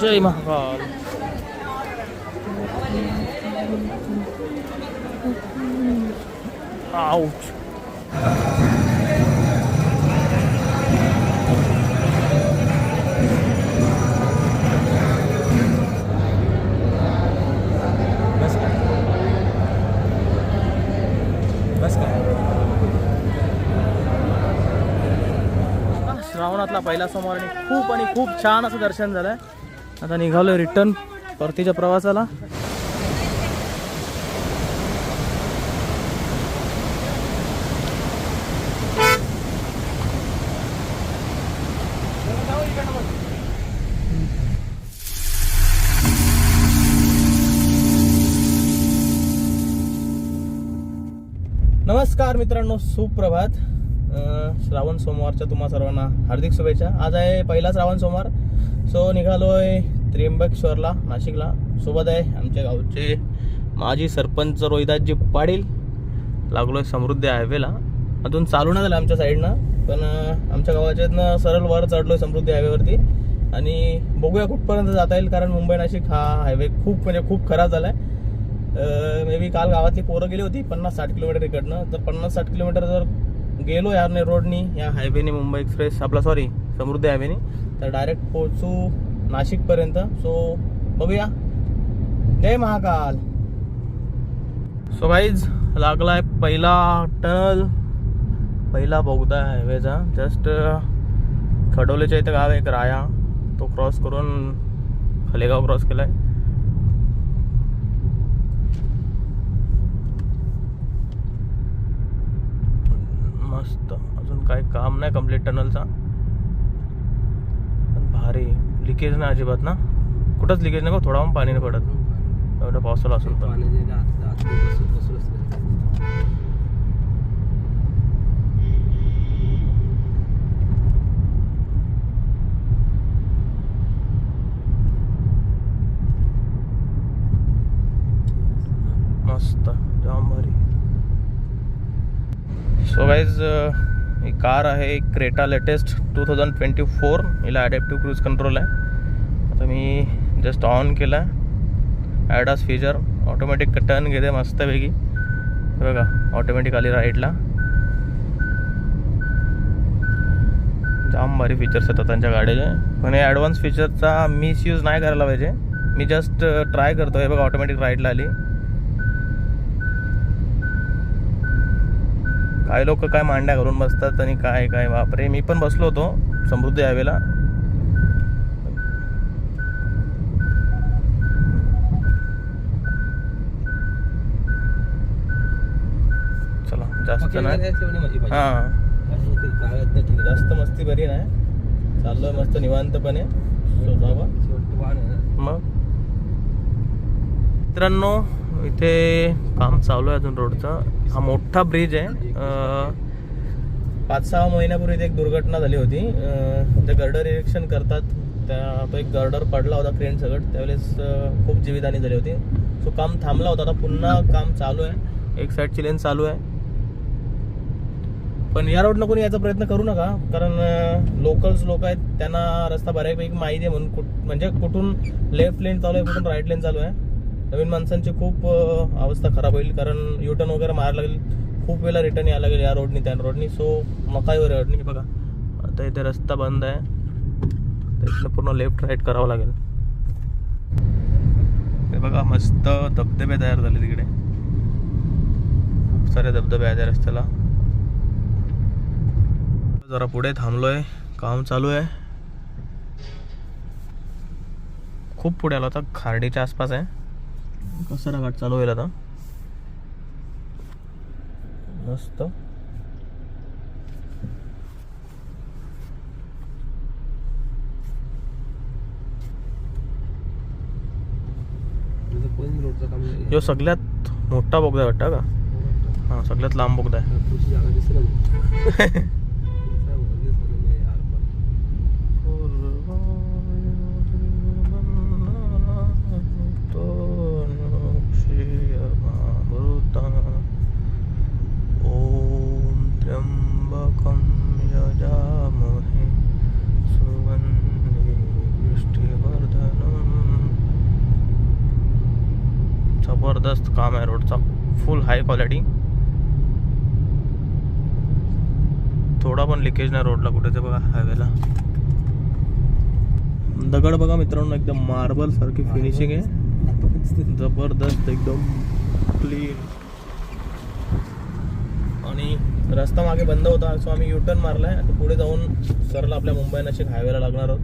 जय Mahakal ouch बस काय बस श्रावणातला पहिला सोमवार आणि खूप आणि खूप छान असं दर्शन झालंय. आता निघालोय रिटर्न परतीच्या प्रवासाला. नमस्कार मित्रांनो सुप्रभात. श्रावण सोमवारच्या तुम्हा सर्वांना हार्दिक शुभेच्छा. आज आहे पहिला श्रावण सोमवार. सो निघालोय त्र्यंबकेश्वरला नाशिकला. सोबत आहे आमच्या गावचे माजी सरपंच रोहिदासजी पाटील. लागलोय समृद्धी हायवेला अजून चालू नाही झालं आमच्या साईडनं पण आमच्या गावाच्यातनं सरळ वर चढलोय समृद्धी हायवेवरती आणि बघूया कुठपर्यंत जाता येईल कारण मुंबई नाशिक हा हायवे खूप म्हणजे खूप खराब झालाय. मे बी काल गावातली पोरं गेली होती पन्नास साठ किलोमीटर इकडनं. तर पन्नास साठ किलोमीटर जर गेलो यारने रोडनी या हायवेने मुंबई एक्सप्रेस आपला सॉरी समृद्धी हायवेने तर डायरेक्ट पोहोचू नाशिकपर्यंत. सो बघूया. जय महाकाल. सो गाईज लागलाय पहिला टनल पहिला बोगदा हायवेचा जस्ट खडोलीच्या इथं गाव आहे एक राया. तो क्रॉस करून खलेगाव क्रॉस केला आहे मस्त. अजून काय काम नाही कंप्लीट टनलचा पण भारी. लिकेज नाही अजिबात ना? कुठंच लिकेज नाही का थोडा पण पाणी नाही पडत एवढं पावसाला असून पण. मस्त. जाम भारी. सो गाईज ही कार आहे Creta latest two thousand twenty four हिला ॲडॅप्टिव्ह क्रूज कंट्रोल आहे. आता मी जस्ट ऑन केला. आहे ॲडास फीचर ऑटोमॅटिक टर्न घेते मस्तपैकी. बघा ऑटोमॅटिक आली राईटला जाम भारी फीचर्स येतात त्यांच्या गाडीचे. पण हे ॲडव्हान्स फीचरचा मिसयूज नाही करायला पाहिजे. मी जस्ट ट्राय करतो हे बघा ऑटोमॅटिक राईटला आली. काय लोक काय मांड्या करून बसतात आणि काय काय बापरे. मी पण बसलो होतो समृद्धी हायवेला. चला जास्त नाही. हा. जास्त मस्ती बरी नाही. चाललोय मस्त निवांतपणे. जावा. मग? मित्रांनो इथे काम चालू आहे अजून रोडचं. हा मोठा ब्रिज आहे. पाच सहा महिन्यापूर्वी एक दुर्घटना झाली होती. ते गर्डर इरेक्शन करतात. त्या तो एक गर्डर पडला होता क्रेन सगट त्यावेळेस खूप जीवितहानी झाली होती. सो काम थांबला होता. आता पुन्हा काम चालू आहे. एक साईडची लेन चालू आहे. पण या रोडनं कोणी याचा प्रयत्न करू नका. कारण लोकल्स लोक आहेत. त्यांना रस्ता बऱ्यापैकी माहिती आहे म्हणून कुठ म्हणजे कुठून लेफ्ट लेन चालू आहे कुठून राईट लेन चालू आहे. नवीन माणसांची खूप अवस्था खराब होईल. कारण युटर्न वगैरे मारायला लागेल. खूप वेळा रिटर्न यायला लागेल या रोडनी त्या रोडनी सो मकाईवर रोडनी बघा. आता इथे रस्ता बंद आहे. तर पूर्ण लेफ्ट राईट करावं लागेल. हे बघा मस्त धबधबे तयार झाले तिकडे खूप सारे धबधबे आहेत रस्त्याला. जरा पुढे थांबलोय. काम चालू आहे. खूप पुढे आलो आता. खार्डीच्या आसपास आहे. कसारा घाट चालू होईल आता. मस्त. जो सगळ्यात मोठा बोगदा वाटतं का? हा सगळ्यात लांब बोगदा आहे. हाय क्वालिटी थोडा पण लिकेज नाही रोडला कुठे ते बघा हायवेला दगड बघा मित्रांनो एकदम मार्बल सारखी फिनिशिंग आहे. जबरदस्त एकदम क्लीन आणि रस्ता मागे बंद होता सो आम्ही युटर्न मारलाय. आता पुढे जाऊन सरला आपल्या मुंबई नाशिक हायवेला लागणार आहोत.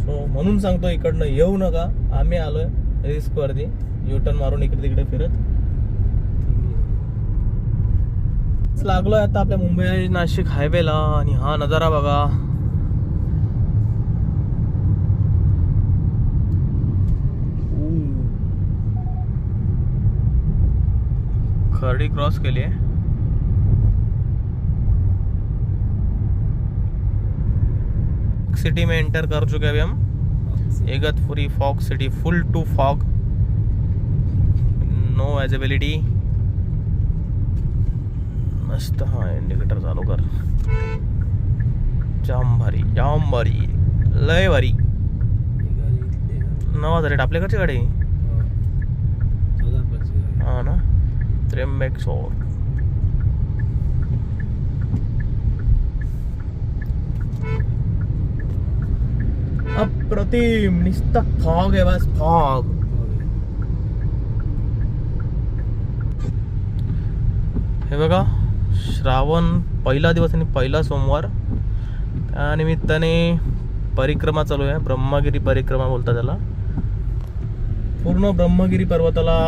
सो म्हणून सांगतो इकडनं येऊ नका. आम्ही आलोय रिस्क वरती. युटर्न मारून इकडे तिकडे फिरत. लागलोय आता आपल्या मुंबई नाशिक आणि हा नज़ारा बघा. खर्डी क्रॉस केली आहे सिटी में एंटर कर चुके अभी हम. Igatpuri fog city full to fog no visibility मस्त हा इंडिकेटर चालू कर. जाम भारी जाम भारी लय भारी. नऊ हजार रेट आपल्याकडची गाडी हा ना? त्र्यंबक सोर अप्रतिम निस्त फॉग आहे बस फॉग. हे बघा. श्रावण पहिला दिवस आणि पहिला सोमवार. त्यानिमित्ताने परिक्रमा चालू आहे. ब्रह्मगिरी परिक्रमा बोलतात त्याला. पूर्ण ब्रह्मगिरी पर्वताला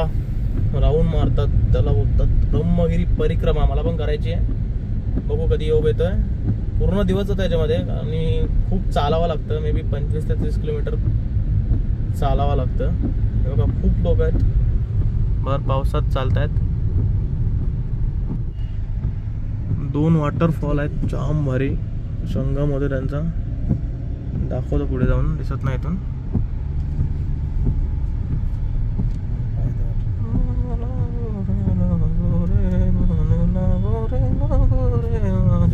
राऊंड मारतात त्याला बोलतात ब्रह्मगिरी परिक्रमा मला पण करायची आहे. बघू कधी योग येतोय. पूर्ण दिवसच त्याच्यामध्ये आणि खूप चालावं लागतं. मे बी पंचवीस ते तीस किलोमीटर चालावं लागतं. हे बघा खूप लोक आहेत. भर पावसात चालत आहेत दोन वॉटरफॉल आहेत जाम भारी. संगम होते त्यांचा. दाखवतो पुढे जाऊन दिसत नाही इथून.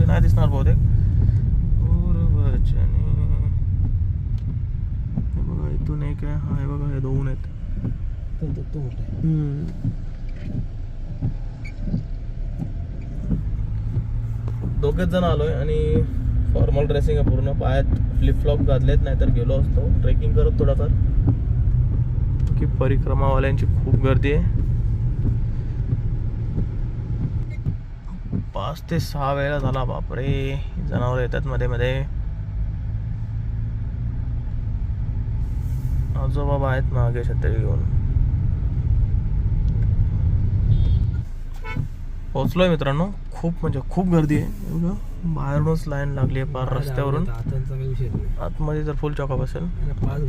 नाही दिसणार बहुतेक. हे बघा इथून एक आहे. हा हे बघा हे दोन आहेत. दोघेच जण आलोय आणि फॉर्मल ड्रेसिंग आहे पूर्ण. पायात फ्लिप फ्लॉप घातलेत नाहीतर गेलो असतो. ट्रेकिंग करत थोडाफार. की परिक्रमावाल्यांची खूप गर्दी आहे. पाच ते सहा वेळा झाला बापरे. जनावर येतात मध्ये मध्ये. आजोबाबा आहेत मागे छत्री घेऊन. पोचलोय मित्रांनो. खूप म्हणजे खूप गर्दी आहे. बघा, बाहेरूनच लाईन लागली आहे पार रस्त्यावरून. आतमध्ये तर फुल चॉकअप असेल. पाच.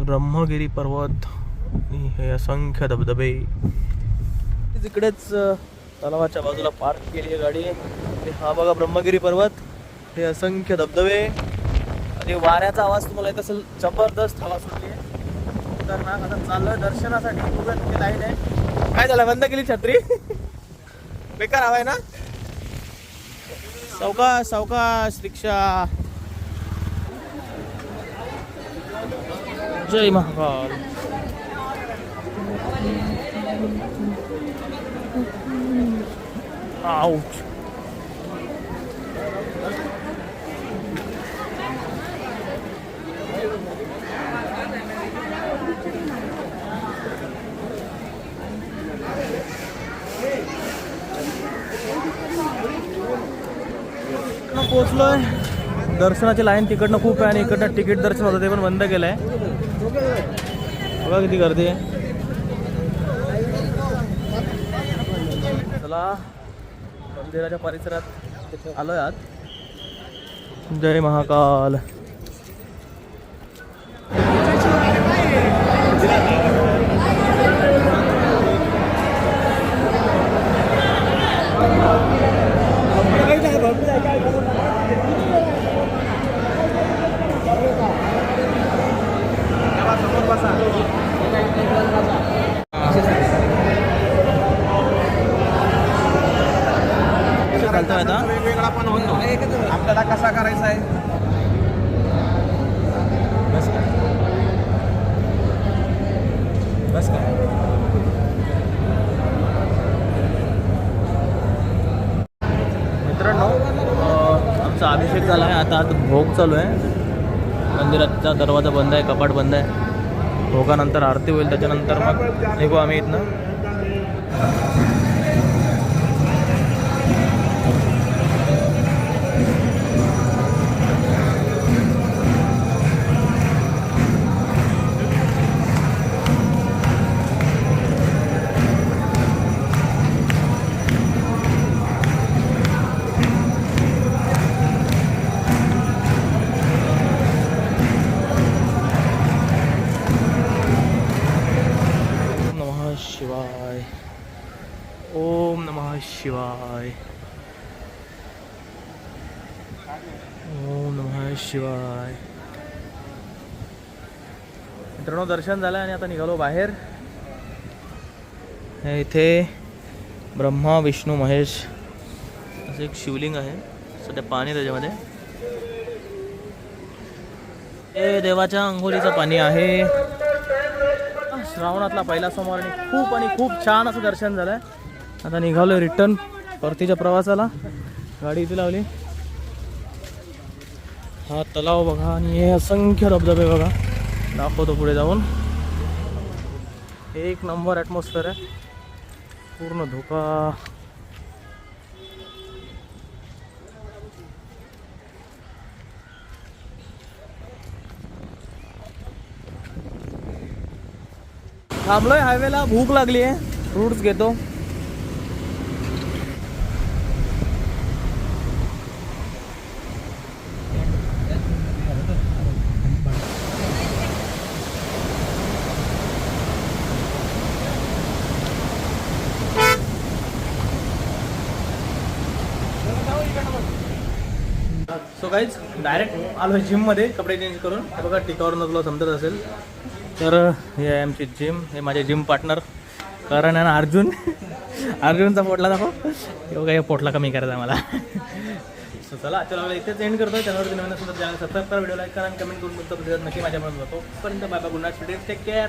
ब्रह्मगिरी पर्वत आणि हे असंख्य धबधबे. तिकडेच तलावाच्या बाजूला पार्क केली आहे गाडी. हा बघा ब्रह्मगिरी पर्वत. हे असंख्य धबधबे. आणि वाऱ्याचा आवाज तुम्हाला येत असेल जबरदस्त हवा सुटली आहे. खतरनाक आता चाललोय दर्शनासाठी. बघा लाईन आहे. काय झालं? बंद केली छत्री? बेकार हवाय आहे ना? सावकाश सावकाश रिक्षा. जय महाकाल. आउच दर्शनाची लाईन तिकडनं खूप आहे आणि इकडनं तिकीट दर्शन होतं ते पण बंद केलं आहे बघा किती गर्दी आहे. चला मंदिराच्या परिसरात आलोय आत जय महाकाल. सगळा पण होतो आपल्याला कसा करायचा आहे? बस काय? मित्रांनो आमचा अभिषेक झाला आहे. आता आता भोग चालू आहे. मंदिराचा दरवाजा बंद आहे कपाट बंद आहे. भोगानंतर आरती होईल त्याच्यानंतर मग निघू आम्ही इथनं. शिवाय. मित्रांनो दर्शन झालं आणि आता निघालो बाहेर. हे इथे ब्रह्मा विष्णू महेश. असं एक शिवलिंग आहे. सध्या पाणी त्याच्यामध्ये. हे देवाच्या अंघोलीचं पाणी आहे. श्रावणातला पहिला सोमवार आणि खूप आणि खूप छान असं दर्शन झालंय. आता निघालोय रिटर्न परतीच्या प्रवासाला. गाडी इथे लावली. हा तलाव बघा आणि हे असंख्य धबधबे बघा. दाखवतो पुढे जाऊन. एक नंबर ॲटमॉस्फिअर आहे. पूर्ण धोका. थांबलोय हायवेला भूक लागली आहे फ्रूट्स घेतो. सो काहीच डायरेक्ट आलो जिममध्ये कपडे चेंज करून. बघा टिकावरून तुला समजत असेल. तर हे आहे आमची जिम हे माझे जिम पार्टनर कर ना अर्जुन. अर्जुनचा पोटला दाखव. हे बघा हे पोटला कमी करायचा मला. सो चला चला इथेच एंड करतो चॅनलवरती नवीन सुद्धा चॅनल सबस्क्राईब करा व्हिडिओ लाईक करा आणि कमेंट करून नक्की माझ्यापर्यंत जातो. पर्यंत बाबा गुन्हा टेक केअर